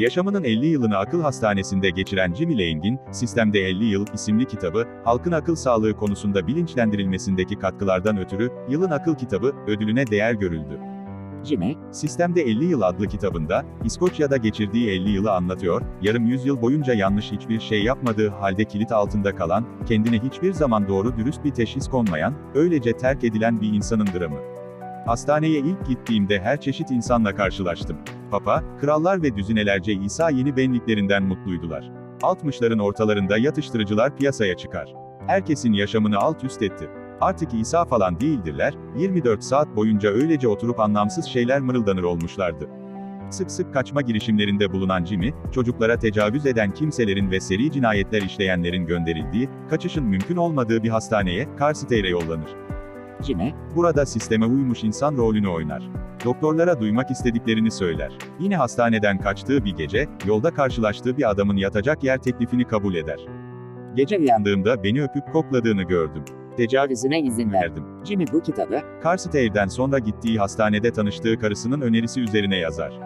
Yaşamının 50 yılını akıl hastanesinde geçiren Jimmy Lang'in, Sistemde 50 Yıl isimli kitabı, halkın akıl sağlığı konusunda bilinçlendirilmesindeki katkılardan ötürü, Yılın Akıl Kitabı, ödülüne değer görüldü. Jimmy, Sistemde 50 Yıl adlı kitabında, İskoçya'da geçirdiği 50 yılı anlatıyor, yarım yüzyıl boyunca yanlış hiçbir şey yapmadığı halde kilit altında kalan, kendine hiçbir zaman doğru dürüst bir teşhis konmayan, öylece terk edilen bir insanın dramı. Hastaneye ilk gittiğimde her çeşit insanla karşılaştım. Papa, krallar ve düzinelerce İsa yeni benliklerinden mutluydular. 60'ların ortalarında yatıştırıcılar piyasaya çıkar. Herkesin yaşamını alt üst etti. Artık İsa falan değildirler, 24 saat boyunca öylece oturup anlamsız şeyler mırıldanır olmuşlardı. Sık sık kaçma girişimlerinde bulunan Jimmy, çocuklara tecavüz eden kimselerin ve seri cinayetler işleyenlerin gönderildiği, kaçışın mümkün olmadığı bir hastaneye, Carstare'e yollanır. Jimmy, Burada sisteme uymuş insan rolünü oynar. Doktorlara duymak istediklerini söyler. Yine hastaneden kaçtığı bir gece, yolda karşılaştığı bir adamın yatacak yer teklifini kabul eder. Gece uyandığımda beni öpüp kokladığını gördüm. tecavüzüne izin ver. Verdim. Jimmy bu kitabı, Carstare'den sonra gittiği hastanede tanıştığı karısının önerisi üzerine yazar.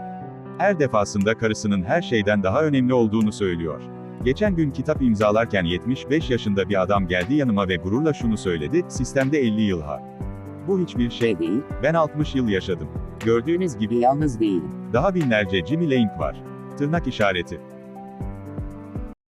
Her defasında karısının her şeyden daha önemli olduğunu söylüyor. Geçen gün kitap imzalarken 75 yaşında bir adam geldi yanıma ve gururla şunu söyledi, sistemde 50 yıl ha. Bu hiçbir şey, şey değil, ben 60 yıl yaşadım. Gördüğünüz gibi yalnız değilim. daha binlerce Jimmy Lang var. Tırnak işareti.